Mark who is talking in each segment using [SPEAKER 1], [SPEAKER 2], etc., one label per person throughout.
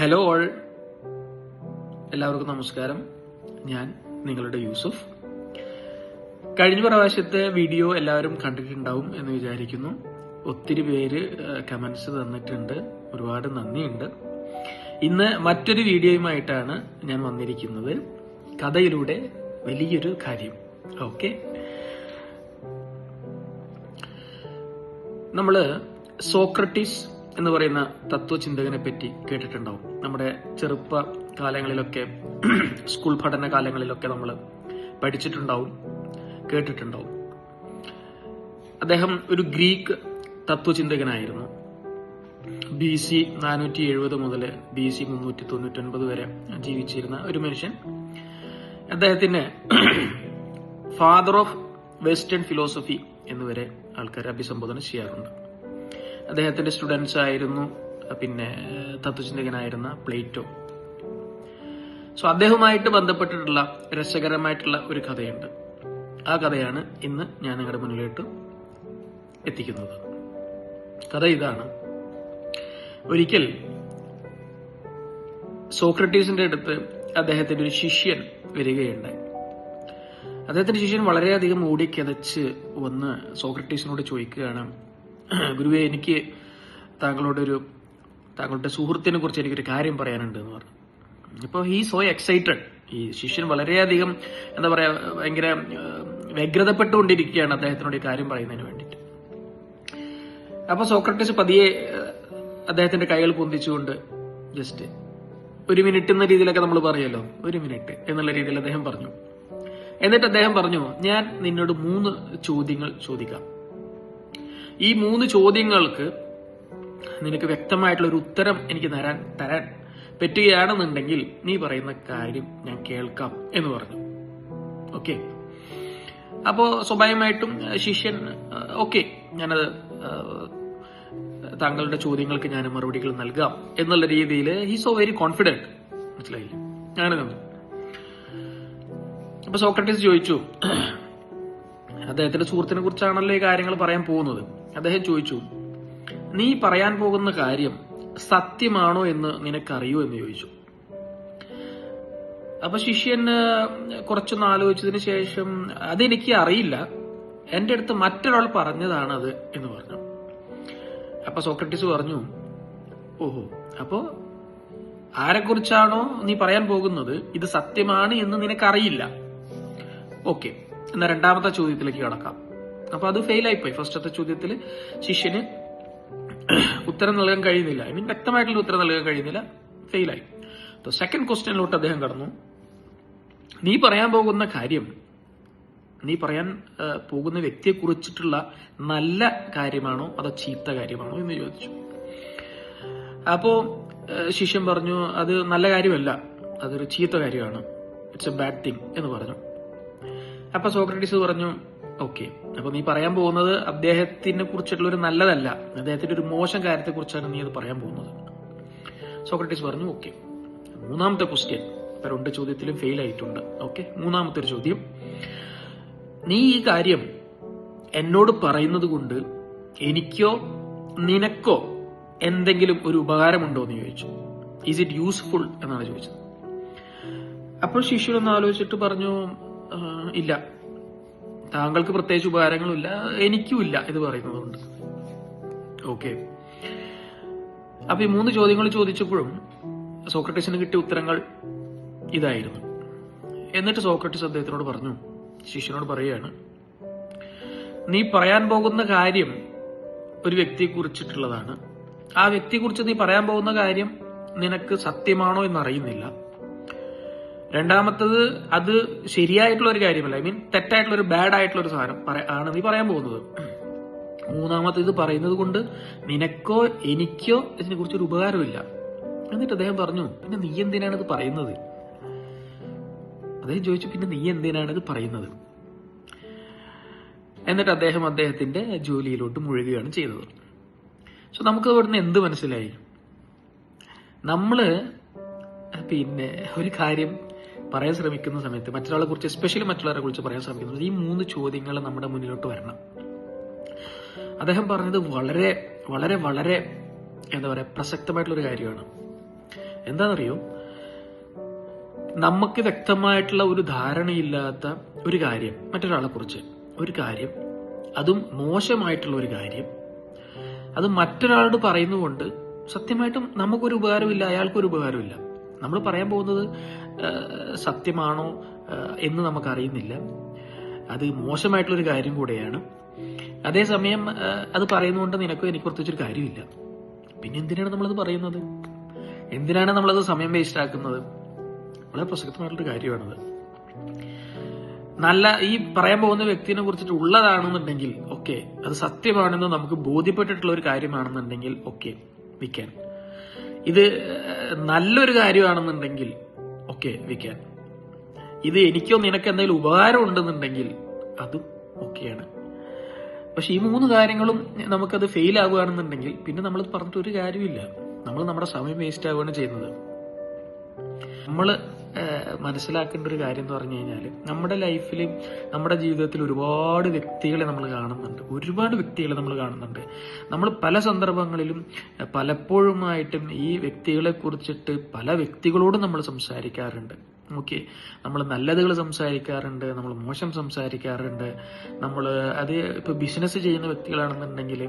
[SPEAKER 1] Hello all എല്ലാവർക്കും നമസ്കാരം. ഞാൻ നിങ്ങളുടെ യൂസുഫ്. കഴിഞ്ഞ പ്രാവശ്യത്തെ വീഡിയോ എല്ലാവരും കണ്ടിട്ടുണ്ടാവും എന്ന് വിചാരിക്കുന്നു. ഒത്തിരി പേര് കമന്റ്സ് തന്നിട്ടുണ്ട്. ഒരുപാട് നന്ദിയുണ്ട്. ഇന്ന് മറ്റൊരു വീഡിയോയുമായിട്ടാണ് ഞാൻ വന്നിരിക്കുന്നത്. കഥയിലൂടെ വലിയൊരു കാര്യം. ഓക്കെ നമ്മൾ സോക്രട്ടീസ് എന്ന് പറയുന്ന തത്വചിന്തകനെ പറ്റി കേട്ടിട്ടുണ്ടാവും. നമ്മുടെ ചെറുപ്പ കാലങ്ങളിലൊക്കെ സ്കൂൾ പഠന കാലങ്ങളിലൊക്കെ നമ്മൾ പഠിച്ചിട്ടുണ്ടാവും കേട്ടിട്ടുണ്ടാവും. അദ്ദേഹം ഒരു ഗ്രീക്ക് തത്വചിന്തകനായിരുന്നു. ബി സി നാനൂറ്റി എഴുപത് മുതൽ ബി സി മുന്നൂറ്റി തൊണ്ണൂറ്റി ഒൻപത് വരെ ജീവിച്ചിരുന്ന ഒരു മനുഷ്യൻ. അദ്ദേഹത്തിന് ഫാദർ ഓഫ് വെസ്റ്റേൺ ഫിലോസഫി എന്നുവരെ ആൾക്കാർ അഭിസംബോധന ചെയ്യാറുണ്ട്. അദ്ദേഹത്തിന്റെ സ്റ്റുഡൻസ് ആയിരുന്നു പിന്നെ തത്വചിന്തകനായിരുന്ന പ്ലേറ്റോ. സോ അദ്ദേഹവുമായിട്ട് ബന്ധപ്പെട്ടിട്ടുള്ള രസകരമായിട്ടുള്ള ഒരു കഥയുണ്ട്. ആ കഥയാണ് ഇന്ന് ഞാൻ നിങ്ങളുടെ മുന്നിലോട്ട് എത്തിക്കുന്നത്. കഥ ഇതാണ്. ഒരിക്കൽ സോക്രട്ടീസിന്റെ അടുത്ത് അദ്ദേഹത്തിന്റെ ഒരു ശിഷ്യൻ വരികയുണ്ടായി. അദ്ദേഹത്തിന്റെ ശിഷ്യൻ വളരെയധികം ഓടിക്കതച്ച് വന്ന് സോക്രട്ടീസിനോട് ചോദിക്കുകയാണ് ഗുരുവെ എനിക്ക് താങ്കളോട് ഒരു താങ്കളുടെ സുഹൃത്തിനെ കുറിച്ച് എനിക്കൊരു കാര്യം പറയാനുണ്ട് എന്ന് പറഞ്ഞു. ഇപ്പോൾ ഹീ സോ എക്സൈറ്റഡ് ഈ ശിഷ്യൻ വളരെയധികം എന്താ പറയാ ഭയങ്കര വ്യഗ്രതപ്പെട്ടുകൊണ്ടിരിക്കുകയാണ് അദ്ദേഹത്തിനോട് ഈ കാര്യം പറയുന്നതിന് വേണ്ടിയിട്ട്. അപ്പൊ സോക്രട്ടീസ് പതിയെ അദ്ദേഹത്തിന്റെ കൈകൾ പൊന്തിച്ചുകൊണ്ട് ജസ്റ്റ് ഒരു മിനിറ്റ് എന്ന രീതിയിലൊക്കെ നമ്മൾ പറയുമല്ലോ ഒരു മിനിറ്റ് എന്നുള്ള രീതിയിൽ അദ്ദേഹം പറഞ്ഞു. എന്നിട്ട് അദ്ദേഹം പറഞ്ഞു ഞാൻ നിന്നോട് മൂന്ന് ചോദ്യങ്ങൾ ചോദിക്കാം. ഈ മൂന്ന് ചോദ്യങ്ങൾക്ക് നിനക്ക് വ്യക്തമായിട്ടുള്ള ഒരു ഉത്തരം എനിക്ക് തരാൻ തരാൻ പറ്റുകയാണെന്നുണ്ടെങ്കിൽ നീ പറയുന്ന കാര്യം ഞാൻ കേൾക്കാം എന്ന് പറഞ്ഞു. ഓക്കെ അപ്പോ സ്വാഭാവികമായിട്ടും ശിഷ്യൻ ഓക്കെ ഞാനത് താങ്കളുടെ ചോദ്യങ്ങൾക്ക് ഞാൻ മറുപടികൾ നൽകാം എന്നുള്ള രീതിയിൽ ഹി സോ വെരി കോൺഫിഡന്റ് മനസ്സിലായില്ല? അങ്ങനെ നിന്നു. അപ്പൊ സോക്രട്ടീസ് ചോദിച്ചു അദ്ദേഹത്തിന്റെ സുഹൃത്തിനെ കുറിച്ചാണല്ലോ ഈ കാര്യങ്ങൾ പറയാൻ പോകുന്നത്. അദ്ദേഹം ചോദിച്ചു നീ പറയാൻ പോകുന്ന കാര്യം സത്യമാണോ എന്ന് നിനക്കറിയോ എന്ന് ചോദിച്ചു. അപ്പൊ ശിഷ്യൻ കുറച്ചൊന്ന് ആലോചിച്ചതിന് ശേഷം അതെനിക്ക് അറിയില്ല. എന്റെ അടുത്ത് മറ്റൊരാൾ പറഞ്ഞതാണ് അത് എന്ന് പറഞ്ഞു. അപ്പൊ സോക്രട്ടീസ് പറഞ്ഞു ഓഹോ അപ്പോ ആരെക്കുറിച്ചാണോ നീ പറയാൻ പോകുന്നത്? ഇത് സത്യമാണ് എന്ന് നിനക്കറിയില്ല. ഓക്കെ എന്നാ രണ്ടാമത്തെ ചോദ്യത്തിലേക്ക് കടക്കാം. അപ്പൊ അത് ഫെയിൽ ആയിപ്പോയി ഫസ്റ്റത്തെ ചോദ്യത്തിൽ ശിഷ്യന് ഉത്തരം നൽകാൻ കഴിയുന്നില്ല. ഐ മീൻ വ്യക്തമായിട്ടുള്ള ഉത്തരം നൽകാൻ കഴിയുന്നില്ല. ഫെയിലായി സെക്കൻഡ് ക്വസ്റ്റ്യനിലോട്ട് അദ്ദേഹം കടന്നു. നീ പറയാൻ പോകുന്ന കാര്യം നീ പറയാൻ പോകുന്ന വ്യക്തിയെ കുറിച്ചിട്ടുള്ള നല്ല കാര്യമാണോ അതോ ചീത്ത കാര്യമാണോ എന്ന് ചോദിച്ചു. അപ്പോ ശിഷ്യൻ പറഞ്ഞു അത് നല്ല കാര്യമല്ല. അതൊരു ചീത്ത കാര്യമാണ്. ഇറ്റ്സ് എ ബാഡ് തിങ് എന്ന് പറഞ്ഞു. അപ്പൊ സോക്രട്ടീസ് പറഞ്ഞു ഓക്കെ. അപ്പൊ നീ പറയാൻ പോകുന്നത് അദ്ദേഹത്തിനെ കുറിച്ചിട്ടുള്ള ഒരു നല്ലതല്ല. അദ്ദേഹത്തിന്റെ ഒരു മോശം കാര്യത്തെ കുറിച്ചാണ് നീ അത് പറയാൻ പോകുന്നത്. സോക്രട്ടീസ് പറഞ്ഞു ഓക്കെ. മൂന്നാമത്തെ ക്വസ്റ്റ്യൻ രണ്ട് ചോദ്യത്തിലും ഫെയിൽ ആയിട്ടുണ്ട്. ഓക്കെ. മൂന്നാമത്തെ ഒരു ചോദ്യം. നീ ഈ കാര്യം എന്നോട് പറയുന്നത് കൊണ്ട് എനിക്കോ നിനക്കോ എന്തെങ്കിലും ഒരു ഉപകാരമുണ്ടോ എന്ന് ചോദിച്ചു. ഈസ് ഇറ്റ് യൂസ്ഫുൾ എന്നാണ് ചോദിച്ചത്. അപ്പോൾ ശിഷ്യനൊന്ന് ആലോചിച്ചിട്ട് പറഞ്ഞു ഇല്ല. താങ്കൾക്ക് പ്രത്യേകിച്ച് എനിക്കും ഇല്ല ഇത് പറയുന്നതുകൊണ്ട്. ഓക്കെ അപ്പൊ ഈ മൂന്ന് ചോദ്യങ്ങൾ ചോദിച്ചപ്പോഴും സോക്രട്ടീസിന് കിട്ടിയ ഉത്തരങ്ങൾ ഇതായിരുന്നു. എന്നിട്ട് സോക്രട്ടീസ് അദ്ദേഹത്തിനോട് പറഞ്ഞു ശിഷ്യനോട് പറയുകയാണ് നീ പറയാൻ പോകുന്ന കാര്യം ഒരു വ്യക്തിയെ കുറിച്ചിട്ടുള്ളതാണ്. ആ വ്യക്തിയെ കുറിച്ച് നീ പറയാൻ പോകുന്ന കാര്യം നിനക്ക് സത്യമാണോ എന്ന് അറിയുന്നില്ല രണ്ടാമത്തത് അത് ശരിയായിട്ടുള്ള ഒരു കാര്യമല്ല. ഐ മീൻ തെറ്റായിട്ടുള്ള ഒരു ബാഡ് ആയിട്ടുള്ള ഒരു സാധനം ആണ് നീ പറയാൻ പോകുന്നത്. മൂന്നാമത്തെ ഇത് പറയുന്നത് കൊണ്ട് നിനക്കോ എനിക്കോ ഇതിനെ കുറിച്ചൊരു ഉപകാരമില്ല. എന്നിട്ട് അദ്ദേഹം പറഞ്ഞു പിന്നെ നീ എന്തിനാണ് ഇത് പറയുന്നത്? അദ്ദേഹം ചോദിച്ചു പിന്നെ നീ എന്തിനാണ് ഇത് പറയുന്നത്? എന്നിട്ട് അദ്ദേഹം അദ്ദേഹത്തിന്റെ ജോലിയിലോട്ട് മുഴുകുകയാണ് ചെയ്തത്. സോ നമുക്ക് ഇവിടുന്ന് എന്ത് മനസ്സിലായി? നമ്മൾ പിന്നെ ഒരു കാര്യം പറയാൻ ശ്രമിക്കുന്ന സമയത്ത് മറ്റൊരാളെ കുറിച്ച് എസ്പെഷ്യലി മറ്റുള്ളവരെ കുറിച്ച് പറയാൻ ശ്രമിക്കുന്നത് ഈ മൂന്ന് ചോദ്യങ്ങൾ നമ്മുടെ മുന്നിലോട്ട് വരണം. അദ്ദേഹം പറഞ്ഞത് വളരെ വളരെ വളരെ എന്താ പറയാ പ്രസക്തമായിട്ടുള്ള ഒരു കാര്യമാണ്. എന്താണെന്നറിയോ? നമുക്ക് വ്യക്തമായിട്ടുള്ള ഒരു ധാരണയില്ലാത്ത ഒരു കാര്യം മറ്റൊരാളെ കുറിച്ച് ഒരു കാര്യം അതും മോശമായിട്ടുള്ള ഒരു കാര്യം അത് മറ്റൊരാളോട് പറയുന്നതുകൊണ്ട് സത്യമായിട്ടും നമുക്കൊരു ഉപകാരമില്ല അയാൾക്കൊരു ഉപകാരമില്ല. നമ്മൾ പറയാൻ പോകുന്നത് സത്യമാണോ എന്ന് നമുക്കറിയുന്നില്ല. അത് മോശമായിട്ടുള്ളൊരു കാര്യം കൂടെയാണ്. അതേസമയം അത് പറയുന്നതുകൊണ്ട് നിനക്ക് എനിക്ക് പ്രത്യേകിച്ചൊരു കാര്യമില്ല. പിന്നെ എന്തിനാണ് നമ്മളത് പറയുന്നത്? എന്തിനാണ് നമ്മളത് സമയം വേസ്റ്റ് ആക്കുന്നത് വളരെ പ്രസക്തമായിട്ടുള്ളൊരു കാര്യമാണത്. നല്ല ഈ പറയാൻ പോകുന്ന വ്യക്തിനെ കുറിച്ചിട്ട് ഉള്ളതാണെന്നുണ്ടെങ്കിൽ ഓക്കെ. അത് സത്യമാണെന്ന് നമുക്ക് ബോധ്യപ്പെട്ടിട്ടുള്ള ഒരു കാര്യമാണെന്നുണ്ടെങ്കിൽ ഓക്കെ. വിൽക്കാൻ ഇത് നല്ലൊരു കാര്യമാണെന്നുണ്ടെങ്കിൽ ഓക്കെ വെക്കാൻ ഇത് എനിക്കോ നിനക്ക് എന്തെങ്കിലും ഉപകാരം ഉണ്ടെന്നുണ്ടെങ്കിൽ അതും ഓക്കെയാണ്. പക്ഷെ ഈ മൂന്ന് കാര്യങ്ങളും നമുക്കത് ഫെയിൽ ആകുകയാണെന്നുണ്ടെങ്കിൽ പിന്നെ നമ്മൾ പറഞ്ഞിട്ട് ഒരു കാര്യമില്ല നമ്മൾ നമ്മുടെ സമയം വേസ്റ്റ് ആവുകയാണ് ചെയ്യുന്നത്. നമ്മൾ മനസ്സിലാക്കേണ്ട ഒരു കാര്യം എന്ന് പറഞ്ഞു കഴിഞ്ഞാൽ നമ്മുടെ ലൈഫിൽ നമ്മുടെ ജീവിതത്തിൽ ഒരുപാട് വ്യക്തികളെ നമ്മൾ കാണുന്നുണ്ട്. ഒരുപാട് വ്യക്തികളെ നമ്മൾ കാണുന്നുണ്ട്. നമ്മൾ പല സന്ദർഭങ്ങളിലും പലപ്പോഴുമായിട്ടും ഈ വ്യക്തികളെ കുറിച്ചിട്ട് പല വ്യക്തികളോടും നമ്മൾ സംസാരിക്കാറുണ്ട്. ഓക്കെ. നമ്മൾ നല്ലതുകൾ സംസാരിക്കാറുണ്ട് നമ്മൾ മോശം സംസാരിക്കാറുണ്ട്. നമ്മൾ അത് ഇപ്പോൾ ബിസിനസ് ചെയ്യുന്ന വ്യക്തികളാണെന്നുണ്ടെങ്കിൽ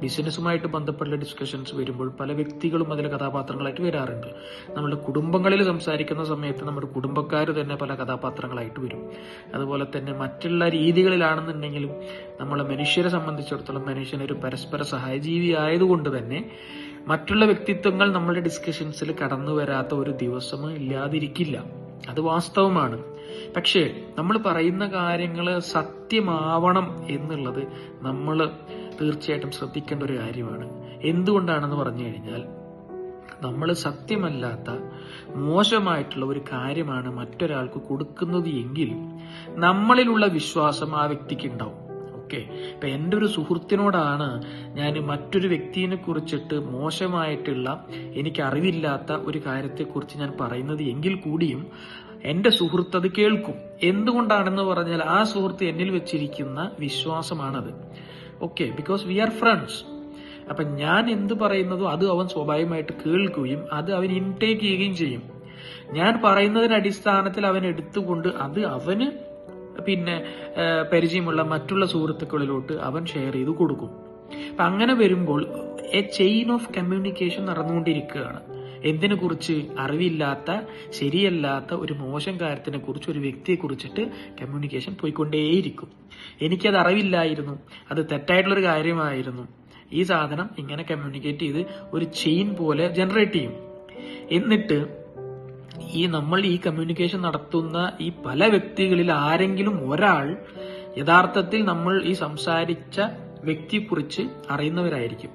[SPEAKER 1] ബിസിനസ്സുമായിട്ട് ബന്ധപ്പെട്ട ഡിസ്കഷൻസ് വരുമ്പോൾ പല വ്യക്തികളും അതിലെ കഥാപാത്രങ്ങളായിട്ട് വരാറുണ്ട്. നമ്മുടെ കുടുംബങ്ങളിൽ സംസാരിക്കുന്ന സമയത്ത് നമ്മുടെ കുടുംബക്കാർ തന്നെ പല കഥാപാത്രങ്ങളായിട്ട് വരും. അതുപോലെ തന്നെ മറ്റുള്ള രീതികളിലാണെന്നുണ്ടെങ്കിലും നമ്മളെ മനുഷ്യരെ സംബന്ധിച്ചിടത്തോളം മനുഷ്യൻ ഒരു പരസ്പര സഹജീവി ആയതുകൊണ്ട് തന്നെ മറ്റുള്ള വ്യക്തിത്വങ്ങൾ നമ്മുടെ ഡിസ്കഷൻസിൽ കടന്നു വരാത്ത ഒരു ദിവസം ഇല്ലാതിരിക്കില്ല. അത് വാസ്തവമാണ്. പക്ഷേ നമ്മൾ പറയുന്ന കാര്യങ്ങൾ സത്യമാവണം എന്നുള്ളത് നമ്മൾ തീർച്ചയായിട്ടും ശ്രദ്ധിക്കേണ്ട ഒരു കാര്യമാണ്. എന്തുകൊണ്ടാണെന്ന് പറഞ്ഞു കഴിഞ്ഞാൽ നമ്മൾ സത്യമല്ലാത്ത മോശമായിട്ടുള്ള ഒരു കാര്യമാണ് മറ്റൊരാൾക്ക് കൊടുക്കുന്നത് എങ്കിൽ നമ്മളിലുള്ള വിശ്വാസം ആ വ്യക്തിക്ക് ഉണ്ടാവും. ഓക്കെ. ഇപ്പൊ എന്റെ ഒരു സുഹൃത്തിനോടാണ് ഞാൻ മറ്റൊരു വ്യക്തിയെ കുറിച്ചിട്ട് മോശമായിട്ടുള്ള എനിക്ക് അറിവില്ലാത്ത ഒരു കാര്യത്തെക്കുറിച്ച് ഞാൻ പറയുന്നത് എങ്കിൽ കൂടിയും എന്റെ സുഹൃത്ത് അത് കേൾക്കും. എന്തുകൊണ്ടാണെന്ന് പറഞ്ഞാൽ ആ സുഹൃത്ത് എന്നിൽ വെച്ചിരിക്കുന്ന വിശ്വാസമാണത്. Okay because we are friends അപ്പൊ ഞാൻ എന്ത് പറയുന്നതോ അത് അവൻ സ്വാഭാവികമായിട്ട് കേൾക്കുകയും അത് അവൻ ഇൻടേക്ക് ചെയ്യുകയും ചെയ്യും. ഞാൻ പറയുന്നതിന് അടിസ്ഥാനത്തിൽ അവൻ എടുത്തുകൊണ്ട് അത് അവന് പിന്നെ പരിചയമുള്ള മറ്റുള്ള സുഹൃത്തുക്കളിലോട്ട് അവൻ ഷെയർ ചെയ്ത് കൊടുക്കും. അപ്പൊ അങ്ങനെ വരുമ്പോൾ എ ചെയിൻ ഓഫ് കമ്മ്യൂണിക്കേഷൻ നടന്നുകൊണ്ടിരിക്കുകയാണ്. എന്തിനെ കുറിച്ച്? അറിവില്ലാത്ത ശരിയല്ലാത്ത ഒരു മോശം കാര്യത്തിനെ കുറിച്ച് ഒരു വ്യക്തിയെ കുറിച്ചിട്ട് കമ്മ്യൂണിക്കേഷൻ പോയിക്കൊണ്ടേയിരിക്കും. എനിക്കത് അറിവില്ലായിരുന്നു. അത് തെറ്റായിട്ടുള്ളൊരു കാര്യമായിരുന്നു. ഈ സാധനം ഇങ്ങനെ കമ്മ്യൂണിക്കേറ്റ് ചെയ്ത് ഒരു ചെയിൻ പോലെ ജനറേറ്റ് ചെയ്യും. എന്നിട്ട് ഈ നമ്മൾ ഈ കമ്മ്യൂണിക്കേഷൻ നടത്തുന്ന ഈ പല വ്യക്തികളിൽ ആരെങ്കിലും ഒരാൾ യഥാർത്ഥത്തിൽ നമ്മൾ ഈ സംസാരിച്ച വ്യക്തിയെക്കുറിച്ച് അറിയുന്നവരായിരിക്കും.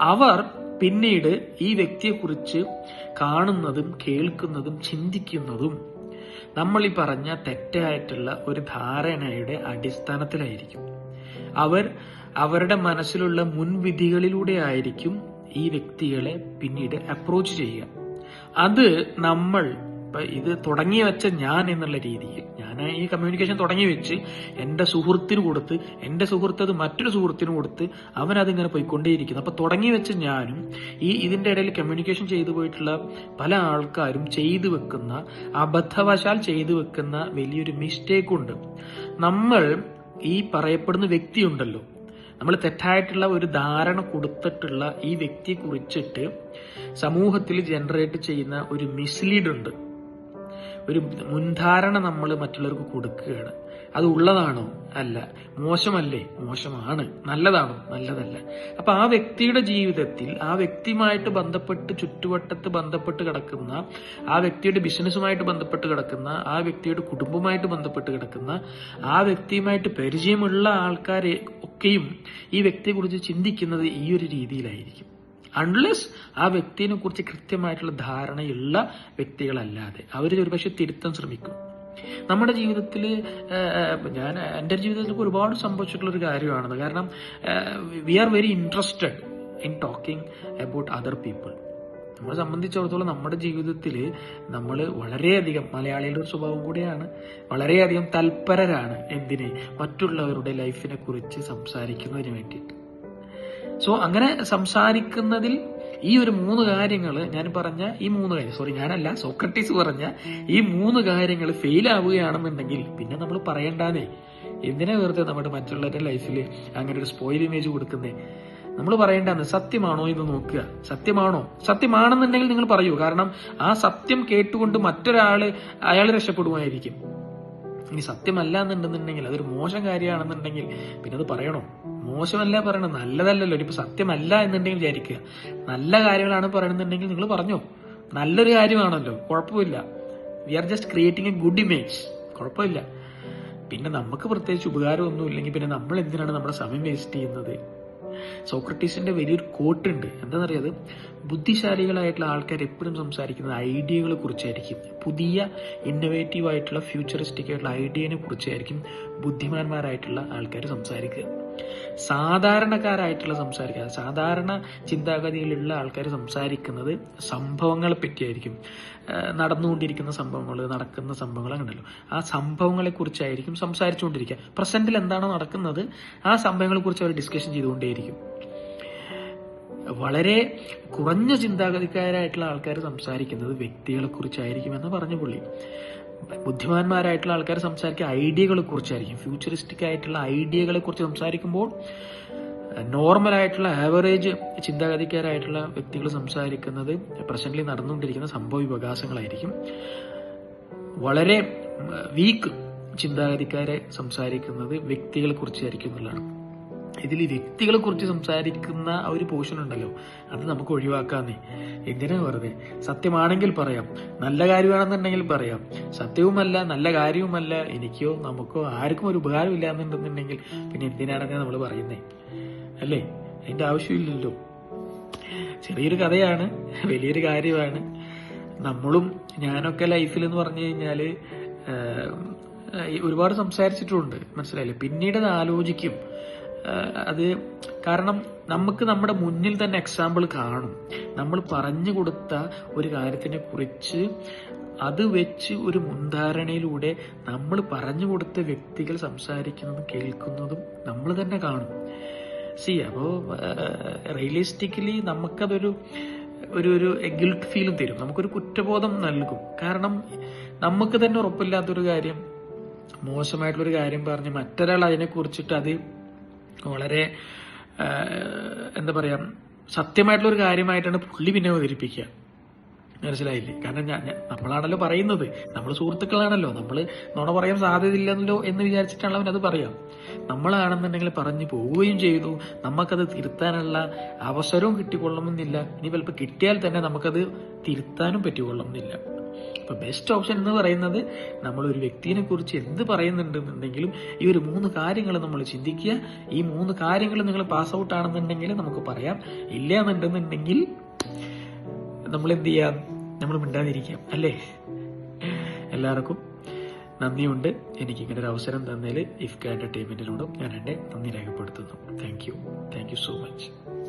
[SPEAKER 1] അവർ പിന്നീട് ഈ വ്യക്തിയെക്കുറിച്ച് കാണുന്നതും കേൾക്കുന്നതും ചിന്തിക്കുന്നതും നമ്മൾ ഈ പറഞ്ഞ തെറ്റായിട്ടുള്ള ഒരു ധാരണയുടെ അടിസ്ഥാനത്തിലായിരിക്കും. അവർ അവരുടെ മനസ്സിലുള്ള മുൻവിധികളിലൂടെ ആയിരിക്കും ഈ വ്യക്തികളെ പിന്നീട് അപ്രോച്ച് ചെയ്യുക. അത് നമ്മൾ ഇപ്പൊ ഇത് തുടങ്ങി വെച്ച ഞാൻ എന്നുള്ള രീതിയിൽ ഞാൻ ഈ കമ്മ്യൂണിക്കേഷൻ തുടങ്ങി വെച്ച് എന്റെ സുഹൃത്തിന് കൊടുത്ത് എന്റെ സുഹൃത്ത് അത് മറ്റൊരു സുഹൃത്തിന് കൊടുത്ത് അവനതിങ്ങനെ പോയിക്കൊണ്ടേയിരിക്കുന്നു. അപ്പൊ തുടങ്ങി വെച്ച ഞാനും ഈ ഇതിന്റെ ഇടയിൽ കമ്മ്യൂണിക്കേഷൻ ചെയ്തു പോയിട്ടുള്ള പല ആൾക്കാരും ചെയ്തു വെക്കുന്ന അബദ്ധവശാൽ ചെയ്തു വെക്കുന്ന വലിയൊരു മിസ്റ്റേക്ക് ഉണ്ട്. നമ്മൾ ഈ പറയപ്പെടുന്ന വ്യക്തിയുണ്ടല്ലോ. നമ്മൾ തെറ്റായിട്ടുള്ള ഒരു ധാരണ കൊടുത്തിട്ടുള്ള ഈ വ്യക്തിയെ കുറിച്ചിട്ട് സമൂഹത്തിൽ ജനറേറ്റ് ചെയ്യുന്ന ഒരു മിസ്ലീഡ് ഉണ്ട്. ഒരു മുൻധാരണ നമ്മൾ മറ്റുള്ളവർക്ക് കൊടുക്കുകയാണ്. അത് ഉള്ളതാണോ? അല്ല. മോശമല്ലേ? മോശമാണ്. നല്ലതാണോ? നല്ലതല്ല. അപ്പൊ ആ വ്യക്തിയുടെ ജീവിതത്തിൽ ആ വ്യക്തിയുമായിട്ട് ബന്ധപ്പെട്ട് ചുറ്റുവട്ടത്ത് ബന്ധപ്പെട്ട് കിടക്കുന്ന ആ വ്യക്തിയുടെ ബിസിനസ്സുമായിട്ട് ബന്ധപ്പെട്ട് കിടക്കുന്ന ആ വ്യക്തിയുടെ കുടുംബമായിട്ട് ബന്ധപ്പെട്ട് കിടക്കുന്ന ആ വ്യക്തിയുമായിട്ട് പരിചയമുള്ള ആൾക്കാരെ ഒക്കെയും ഈ വ്യക്തിയെ കുറിച്ച് ചിന്തിക്കുന്നത് ഈ ഒരു രീതിയിലായിരിക്കും. അൺലെസ് ആ വ്യക്തിയെ കുറിച്ച് കൃത്യമായിട്ടുള്ള ധാരണയുള്ള വ്യക്തികളല്ലാതെ. അവർ ഒരുപക്ഷെ തിരുത്താൻ ശ്രമിക്കും. നമ്മുടെ ജീവിതത്തിൽ ഞാൻ എന്റെ ജീവിതത്തിൽ ഒരുപാട് സംഭവിച്ചിട്ടുള്ള ഒരു കാര്യമാണത്. കാരണം we are very interested in talking about other people നമ്മളെ സംബന്ധിച്ചിടത്തോളം നമ്മുടെ ജീവിതത്തിൽ നമ്മൾ വളരെയധികം മലയാളികളുടെ ഒരു സ്വഭാവം കൂടിയാണ്. വളരെയധികം തൽപരരാണ് എന്തിന്? മറ്റുള്ളവരുടെ ലൈഫിനെ കുറിച്ച് സംസാരിക്കുന്നതിന് വേണ്ടിയിട്ട്. സോ അങ്ങനെ സംസാരിക്കുന്നതിൽ ഈ ഒരു മൂന്ന് കാര്യങ്ങൾ ഞാൻ പറഞ്ഞ ഈ മൂന്ന് കാര്യം സോറി ഞാനല്ല സോക്രട്ടീസ് പറഞ്ഞ ഈ മൂന്ന് കാര്യങ്ങൾ ഫെയിൽ ആവുകയാണെന്നുണ്ടെങ്കിൽ പിന്നെ നമ്മൾ പറയണ്ടാന്നേ. എന്തിനാ വെറുതെ നമ്മുടെ മറ്റുള്ളവരുടെ ലൈഫിൽ അങ്ങനെ ഒരു സ്പോയിൽ ഇമേജ് കൊടുക്കുന്നേ? നമ്മൾ പറയേണ്ടതാണ് സത്യമാണോ ഇത് നോക്കുക. സത്യമാണോ? സത്യമാണെന്നുണ്ടെങ്കിൽ നിങ്ങൾ പറയൂ. കാരണം ആ സത്യം കേട്ടുകൊണ്ട് മറ്റൊരാൾ അയാൾ രക്ഷപ്പെടുമായിരിക്കും. ഇനി സത്യമല്ല എന്നുണ്ടെന്നുണ്ടെങ്കിൽ അതൊരു മോശം കാര്യമാണെന്നുണ്ടെങ്കിൽ പിന്നെ അത് പറയണോ? മോശമല്ല പറയണത് നല്ലതല്ലല്ലോ. ഇനിയിപ്പോൾ സത്യമല്ല എന്നുണ്ടെങ്കിൽ വിചാരിക്കുക. നല്ല കാര്യങ്ങളാണ് പറയണമെന്നുണ്ടെങ്കിൽ നിങ്ങൾ പറഞ്ഞോ. നല്ലൊരു കാര്യമാണല്ലോ കുഴപ്പമില്ല. We are just creating a good image കുഴപ്പമില്ല. പിന്നെ നമുക്ക് പ്രത്യേകിച്ച് ഉപകാരമൊന്നും ഇല്ലെങ്കിൽ പിന്നെ നമ്മൾ എന്തിനാണ് നമ്മുടെ സമയം വേസ്റ്റ് ചെയ്യുന്നത്? സോക്രട്ടീസിന്റെ വലിയൊരു കോട്ടുണ്ട് എന്താണെന്നറിയാത് ബുദ്ധിശാലികളായിട്ടുള്ള ആൾക്കാർ എപ്പോഴും സംസാരിക്കുന്നത് ഐഡിയകളെ കുറിച്ചായിരിക്കും. പുതിയ ഇന്നോവേറ്റീവ് ആയിട്ടുള്ള ഫ്യൂച്ചറിസ്റ്റിക് ആയിട്ടുള്ള ഐഡിയനെ കുറിച്ചായിരിക്കും ബുദ്ധിമാന്മാരായിട്ടുള്ള ആൾക്കാർ സംസാരിക്കുക. സാധാരണക്കാരായിട്ടുള്ള സംസാരിക്കുക സാധാരണ ചിന്താഗതിയിലുള്ള ആൾക്കാർ സംസാരിക്കുന്നത് സംഭവങ്ങളെ പറ്റിയായിരിക്കും. നടന്നുകൊണ്ടിരിക്കുന്ന സംഭവങ്ങൾ നടക്കുന്ന സംഭവങ്ങൾ അങ്ങനെയല്ലോ. ആ സംഭവങ്ങളെ കുറിച്ചായിരിക്കും സംസാരിച്ചുകൊണ്ടിരിക്കുക. പ്രസന്റിൽ എന്താണോ നടക്കുന്നത് ആ സംഭവങ്ങളെ കുറിച്ച് അവർ ഡിസ്കഷൻ ചെയ്തുകൊണ്ടേയിരിക്കും. വളരെ കുറഞ്ഞ ചിന്താഗതിക്കാരായിട്ടുള്ള ആൾക്കാർ സംസാരിക്കുന്നത് വ്യക്തികളെ കുറിച്ചായിരിക്കും എന്ന് പറഞ്ഞു പുള്ളി. ബുദ്ധിമാന്മാരായിട്ടുള്ള ആൾക്കാർ സംസാരിക്കുക. ഐഡിയകളെ കുറിച്ചായിരിക്കും. ഫ്യൂച്ചറിസ്റ്റിക് ആയിട്ടുള്ള ഐഡിയകളെ കുറിച്ച് സംസാരിക്കുമ്പോൾ നോർമൽ ആയിട്ടുള്ള ആവറേജ് ചിന്താഗതിക്കാരായിട്ടുള്ള വ്യക്തികൾ സംസാരിക്കുന്നത് പ്രസന്റിൽ നടന്നുകൊണ്ടിരിക്കുന്ന സംഭവ വികാസങ്ങളായിരിക്കും. വളരെ വീക്ക് ചിന്താഗതിക്കാരെ സംസാരിക്കുന്നത് വ്യക്തികളെ കുറിച്ചായിരിക്കും എന്നുള്ളതാണ്. ഇതിൽ വ്യക്തികളെ കുറിച്ച് സംസാരിക്കുന്ന ഒരു പോർഷൻ ഉണ്ടല്ലോ. അത് നമുക്ക് ഒഴിവാക്കാന്നേ. എന്തിനാ വെറുതെ? സത്യമാണെങ്കിൽ പറയാം. നല്ല കാര്യമാണെന്നുണ്ടെങ്കിൽ പറയാം. സത്യവുമല്ല നല്ല കാര്യവുമല്ല എനിക്കോ നമുക്കോ ആർക്കും ഒരു ഉപകാരമില്ല എന്നുണ്ടെന്നുണ്ടെങ്കിൽ പിന്നെ എന്തിനാണെന്ന് നമ്മൾ പറയുന്നേ? അല്ലേ? അതിന്റെ ആവശ്യമില്ലല്ലോ. ചെറിയൊരു കഥയാണ് വലിയൊരു കാര്യമാണ്. നമ്മളും ഞാനൊക്കെ ലൈഫിൽ എന്ന് പറഞ്ഞു കഴിഞ്ഞാൽ ഒരുപാട് സംസാരിച്ചിട്ടുണ്ട്. മനസ്സിലായില്ലേ? പിന്നീട് അത് ആലോചിക്കും. അത് കാരണം നമുക്ക് നമ്മുടെ മുന്നിൽ തന്നെ എക്സാമ്പിൾ കാണും. നമ്മൾ പറഞ്ഞു കൊടുത്ത ഒരു കാര്യത്തിനെ കുറിച്ച് അത് വെച്ച് ഒരു മുൻധാരണയിലൂടെ നമ്മൾ പറഞ്ഞു കൊടുത്ത വ്യക്തികൾ സംസാരിക്കുന്നതും കേൾക്കുന്നതും നമ്മൾ തന്നെ കാണും. സി അപ്പോ റിയലിസ്റ്റിക്കലി നമുക്കതൊരു ഒരു ഒരു ഗിൽട്ട് ഫീലും തരും. നമുക്കൊരു കുറ്റബോധം നൽകും. കാരണം നമുക്ക് തന്നെ ഉറപ്പില്ലാത്തൊരു കാര്യം മോശമായിട്ടുള്ളൊരു കാര്യം പറഞ്ഞ് മറ്റൊരാൾ അതിനെ കുറിച്ചിട്ട് അത് വളരെ എന്താ പറയാ സത്യമായിട്ടുള്ള ഒരു കാര്യമായിട്ടാണ് പുള്ളി പിന്നെ അവതരിപ്പിക്കുക. മനസ്സിലായില്ലേ? കാരണം ഞാൻ- നമ്മളാണല്ലോ പറയുന്നത്. നമ്മൾ സുഹൃത്തുക്കളാണല്ലോ. നമ്മൾ നുണ പറയാൻ സാധ്യതയില്ലല്ലോ എന്ന് വിചാരിച്ചിട്ടാണ് അവൻ അത് പറയാം. നമ്മളാണെന്നുണ്ടെങ്കിൽ പറഞ്ഞു പോവുകയും ചെയ്തു. നമുക്കത് തിരുത്താനുള്ള അവസരവും കിട്ടിക്കൊള്ളണമെന്നില്ല. ഇനി ചിലപ്പോൾ കിട്ടിയാൽ തന്നെ നമുക്കത് തിരുത്താനും പറ്റിക്കൊള്ളണമെന്നില്ല. അപ്പൊ ബെസ്റ്റ് ഓപ്ഷൻ എന്ന് പറയുന്നത് നമ്മൾ ഒരു വ്യക്തിയെ കുറിച്ച് എന്ത് പറയുന്നുണ്ടെന്നുണ്ടെങ്കിലും ഈ ഒരു മൂന്ന് കാര്യങ്ങൾ നമ്മൾ ചിന്തിക്കുക. ഈ മൂന്ന് കാര്യങ്ങൾ നിങ്ങൾ പാസ് ഔട്ട് ആണെന്നുണ്ടെങ്കിൽ നമുക്ക് പറയാം. ഇല്ല എന്നുണ്ടെന്നുണ്ടെങ്കിൽ നമ്മൾ എന്ത് ചെയ്യാം? നമ്മൾ മിണ്ടാതിരിക്കാം. അല്ലേ? എല്ലാവർക്കും നന്ദിയുണ്ട്. എനിക്ക് ഇങ്ങനെ ഒരു അവസരം തന്നതിൽ ഇഫ്ക എന്റർടൈൻമെന്റിനോടും ഞാൻ എന്റെ നന്ദി രേഖപ്പെടുത്തുന്നു. Thank you thank you so much